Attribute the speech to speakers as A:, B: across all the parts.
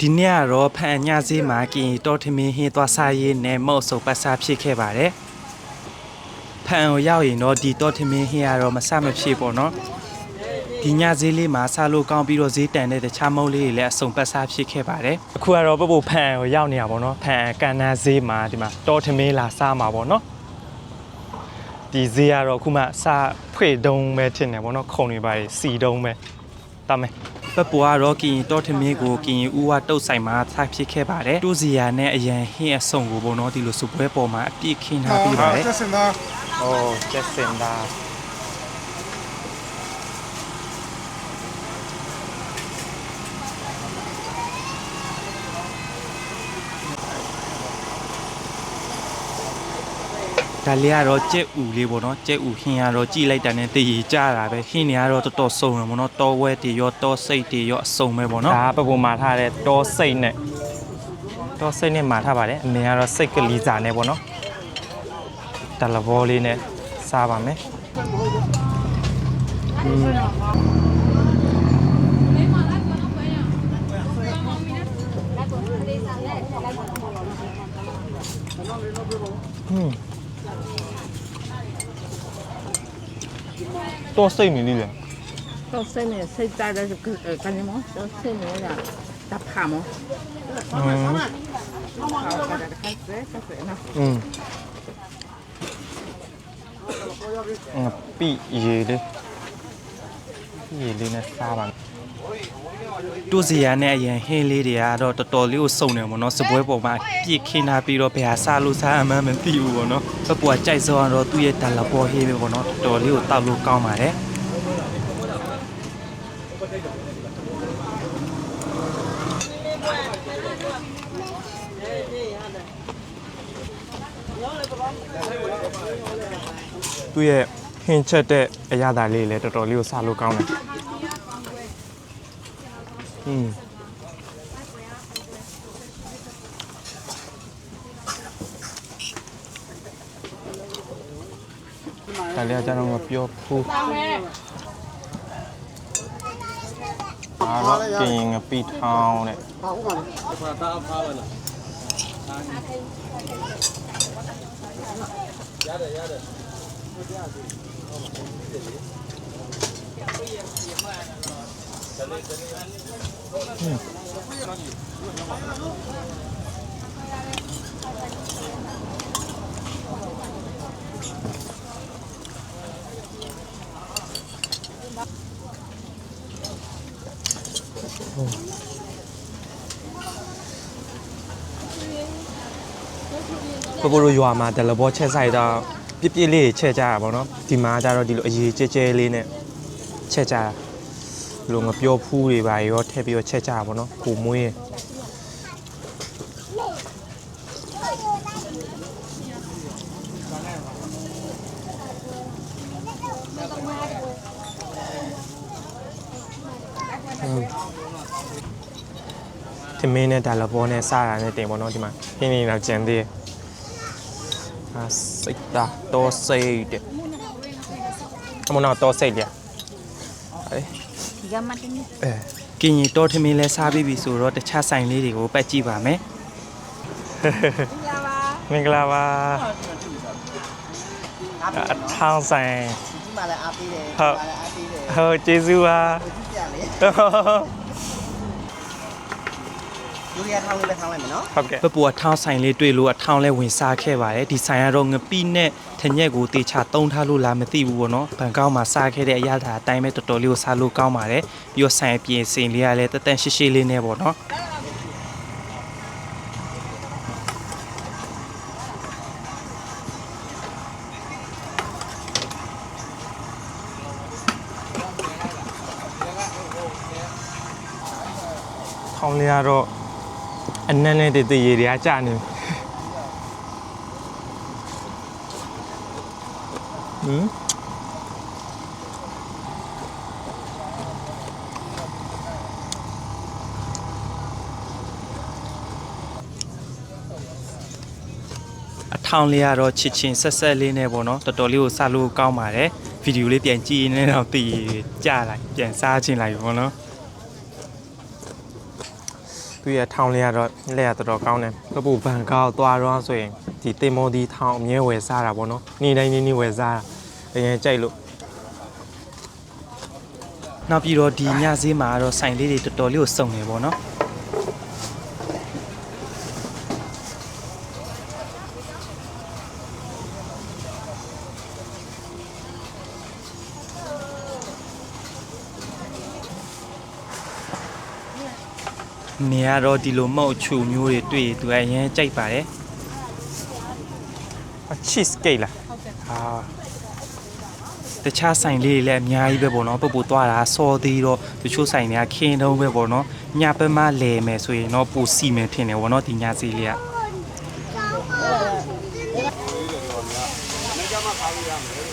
A: ဒီနေ့ကတော့ဖန်ညဈေးမှာကင်တော်ထမင်းဟင်းသွားစားရေးနဲ့မုတ်ဆုပ်ပတ်စားဖြစ်ခဲ့ပါတယ်ဖန်ကိုရောက်ရင်တော့ဒီတော်ထမင်းဟင်းကတော့မဆမဖြစ်ပေါ့နော်ဒီညဈေးလေးမှာစားလို့ကောင်းပြီးတော့ဈေးတန်တဲ့တခြားမုတ်လေးတွေလည်းအစုံပတ်စားဖြစ်ခဲ့ပါတယ်အခုကတော့ပပဖန်ကိုရောက်နေတာပေါ့နော်ဖန်ကန်နာဈေးမှာဒီမှာတော်ထမင်းလာစားမှာပေါ့နော်ဒီဈေးကတော့အခုမှစားဖွေတုံးပဲထင်တယ်ပေါ့နော်ခုံတွေပါစီတုံးပဲတမ်းမယ် ပပူကတော့ကရင်တော်ထမင်းကိုကရင်ဦးဝတုတ်ဆိုင်မှာထားဖြစ်ခဲ့ပါတယ်တူစီယာနဲ့အရန်ဟင်းအဆုံကိုပေါ့နော်ဒီလိုစပွဲပေါ်မှာအပြည့်ခင်းထားပြီးပါတယ်
B: ကျက်စ
A: င်သားဟောကျက်စင်သား ဒါလေးကတော့ကြက်ဥလေးပေါ့နော်ကြက်ဥဟင်းကတော့ကြည်လိုက်တာနဲ့တည်ရကြတာပဲဟင်းတွေကတော့တော်တော်စုံတယ်ပေါ့နော်တောဝဲတွေရောတောစိတ်တွေရောအစုံပဲပေါ့နော်ဒါပပူမာထားတဲ့တောစိတ်နဲ့တောစိတ်နဲ့မာထားပါတယ်အမေကတော့စိတ်ကလေးစာနဲ့ပေါ့နော်တလဘောလေးနဲ့စားပါမယ်ဟွန်း တော့စိတ်မြင်လိ
C: မ့်လေတော့စိတ်နဲ့စိတ်ကြတဲ့ကနေမတော့
A: စိတ်
C: နဲ့လာတပ်ခါမอืม
A: อืมငါပြီရေလေးရေလေးနဲ့စားပါ တူစီယာနဲ့အရင်ဟင်းလေးတွေကတော့တော်တော်လေးကိုစုံတယ်ပေါ့နော်စပွဲပေါ်မှာပြည့်ခင်းထားပြီးတော့ဘယ်ဟာစားလို့စားအမှန်းမသိဘူးပေါ့နော်ပပူကကြိုက်စောတော့သူ့ရဲ့တလပေါ်ဟင်းပဲပေါ့နော်တော်တော်လေးကိုတောက်လို့ကောင်းပါတယ်သူ့ရဲ့ဟင်းချက်တဲ့အရသာလေးလည်းတော်တော်လေးကိုစားလို့ကောင်းတယ် อืมဒါလေးကကျွန်တော်မပြောဘူးအားတော့ကင်ငပိထောင်းတဲ့
B: 好嘛，
A: ပပလိုရွာ မှာဒလဘောချက်ဆိုင်တော့ပြပြလေးချက်ကြတာပေါ့နော်ဒီမှာကျတော့ဒီလိုအရေးကျဲကျဲလေးနဲ့ချက်ကြတာ ဒီလိုငပြောဖူးတွေပါရောထည့်ပြီးတော့ချက်ကြတာပေါ့နော်ကိုမွေးရယ်ဒီမင်းနဲ့ဒါလဘောနဲ့စားတာနဲ့တင်ပေါ့နော်ဒီမှာခင်းနေတော့ကြံသေးတယ်အာစိတ်တာတော့စိတ်တဲ့အမနာတော့စိတ်လေအေး
C: ဒီကမှတ်တင်း
A: အဲကင်ရင်တော်ထမင်းလဲစားပြီးပြီဆိုတော့တခြားဆိုင်လေးတွေကိုပတ်ကြည့်ပါမယ်မင်္ဂလာပါအထောင်ဆိုင်
C: ဒီမှာလည်း
A: အား
C: ပေးတယ်ဟုတ်
A: ဟုတ်ကျေးဇူးပါ
C: ဟုတ် လူရထောင်းလေးပဲထောင်းလိုက်မယ်နော်
A: ဟုတ်ကဲ့ပပူကထောင်းဆိုင်လေးတွေ့လို့အထောင်းလဲဝင်စားခဲ့ပါတယ်ဒီဆိုင်ကတော့ငပိနဲ့ထညက်ကိုတေချာတုံးထားလို့လားမသိဘူးပေါ့နော်ဘန်ကောက်မှာစားခဲ့တဲ့အရာသာအတိုင်းပဲတော်တော်လေးကိုစားလို့ကောင်းပါတယ်ပြီးတော့ဆိုင်အပြင်စင်လေးကလည်းတတန့်ရှိရှိလေးနဲ့ပေါ့နော်ောင်းလေးကတော့ အနက်နဲ့တည်တည်ရေတွေကကြာနေဟမ်အထောင်းလေးကတော့ချစ်ချင်းဆက်ဆက်လေးနဲ့ပေါ့နော်တော်တော်လေးကိုစလို့ကောင်းပါတယ်ဗီဒီယိုလေးပြန်ကြည့်ရင်လည်းတော့တည်ကြာလိုက်ပြန်စားချင်းလိုက်ပေါ့နော်
D: သူရဲ့ထောင်လေးကတော့လက်ရတော်တော်ကောင်းတယ်ပပူဘန်ကောက်သွားတော့ဆိုရင်ဒီတင်မောဒီထောင်အမြဲဝယ်စားတာပေါ့နော်နေ့တိုင်းနေ့နေ့ဝယ်စားတာအရင်ကြိုက်လို့
A: နောက်ပြီးတော့ဒီညဈေးမှာကတော့ဆိုင်လေးတွေတော်တော်လေးကိုစုံနေပေါ့နော် နေရတော့ဒီလိုမဟုတ်ချူမျိုးတွေတွေ့ရင်သူအရင်ကြိုက်ပါတယ်
D: cheese cake လား
A: အာတခြားဆိုင်လေးတွေလည်းအများကြီးပဲပေါ့နော်ပုပ်ပူသွားတာစော်သေးတော့တချို့ဆိုင်တွေကခင်းတုံးပဲပေါ့နော်ညပမလဲမယ်ဆိုရင်တော့ပူစီမယ်ထင်တယ်ပေါ့နော်ဒီညစီလေးက
B: မနေ့ကမှခါလို့ရမယ်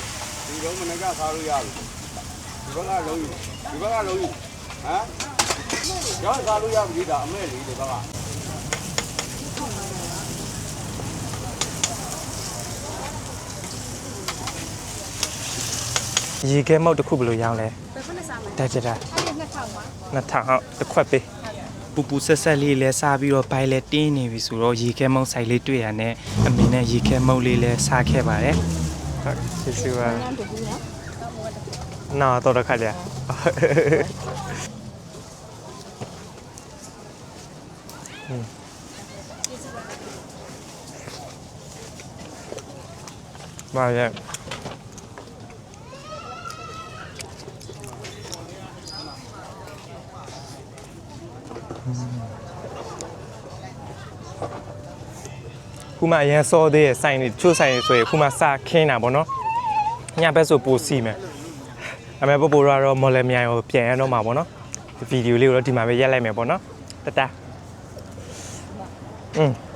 B: ဒီလုံးမနေ့ကခါလို့ရပြီဒီဘက်ကလုံးယူဒီဘက်ကလုံးယူဟမ် ရောခါလို့ရပြီဒါအမဲလေးဒီဘက်က
D: ရေခဲမောက်တစ်ခုဘယ်လိုရောင်းလဲတက်ကြတာနှစ်ထောင်ဟုတ်တစ်ခွက်ပေး
A: ပူပူဆက်ဆက်လေးလဲစားပြီးတော့ဘိုင်လဲတင်းနေပြီဆိုတော့ရေခဲမုံဆိုင်လေးတွေ့ရတဲ့အမေနဲ့ရေခဲမုံလေးလဲစားခဲ့ပါတယ်
D: ဟုတ်ကျေးဇူးပါ
C: ညတူဘူးနော်
D: နော်တော့တစ်ခါကြာ မာရခုမှအရင်စောသေးရဲ့ဆိုင်တွေတချို့ဆိုင်တွေဆိုရင်ခုမှစခင်းတာပေါ့နော်ညဘက်ဆိုပိုစီမယ်အမေပပူရတော့မော်လမြိုင်ကိုပြန်ရတော့မှာပေါ့နော်ဒီဗီဒီယိုလေးကိုတော့ဒီမှာပဲရက်လိုက်မယ်ပေါ့နော်တတ อืม